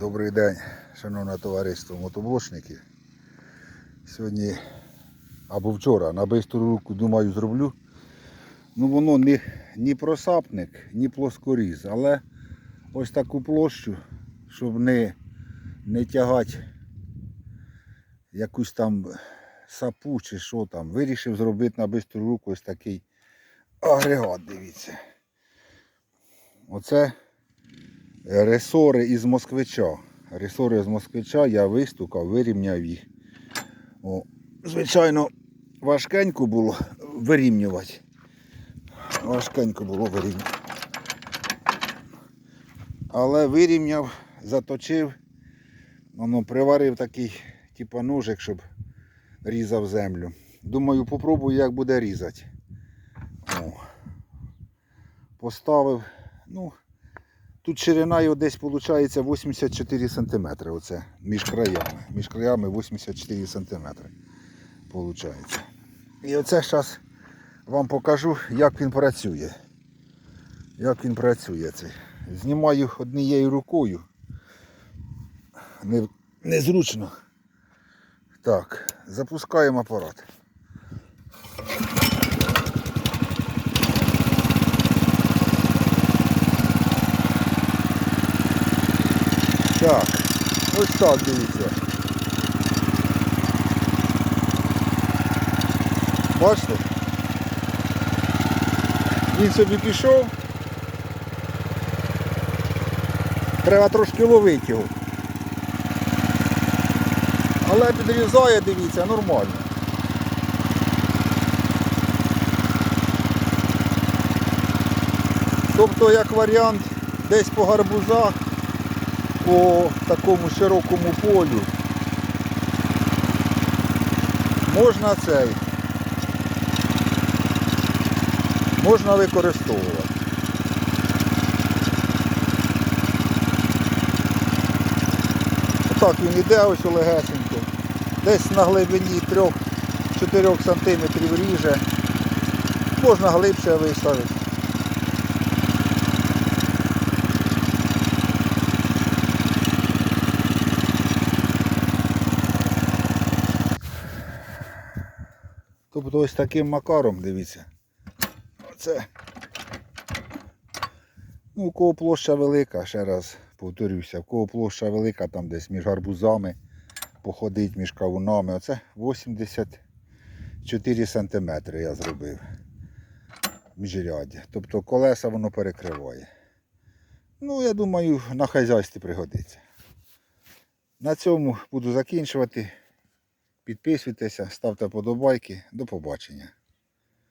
Добрий день, шановне товариство мотоблочники. Сьогодні або вчора на бистру руку думаю зроблю. Ну воно не, ні просапник, ні плоскоріз, але ось таку площу, щоб не, не тягати якусь там сапу чи що там. Вирішив зробити на бистру руку ось такий агрегат, дивіться. Оце ресори із москвича. Ресори з москвича я вистукав, вирівняв їх. О, звичайно, важкенько було вирівнювати. Важкенько було вирівнювати. Але вирівняв, заточив, воно приварив такий, типа ножик, щоб різав землю. Думаю, попробую, як буде різати. О. Поставив. Ну, Тут ширина його десь виходить 84 см. Оце між краями. Між краями 84 см. Виходить. І оце зараз вам покажу, як він працює. Як він працює цей. Знімаю однією рукою. Не, незручно. Так, запускаємо апарат. Так, ось так дивіться. Бачите? Він собі пішов. Треба трошки ловити його. Але підрізає, дивіться, нормально. Тобто, як варіант, десь по гарбузах по такому широкому полю можна цей можна використовувати. Отак він іде ось легесенько. Десь на глибині 3-4 см ріже. Можна глибше виставити. Тобто ось таким макаром, дивіться. Оце. Ну, у кого площа велика, ще раз повторюся, у кого площа велика, там десь між гарбузами походить, між кавунами. Оце 84 см я зробив. Міжряддя. Тобто колеса воно перекриває. Ну, я думаю, на хазяйстві пригодиться. На цьому буду закінчувати. Підписуйтеся, ставте подобайки. До побачення.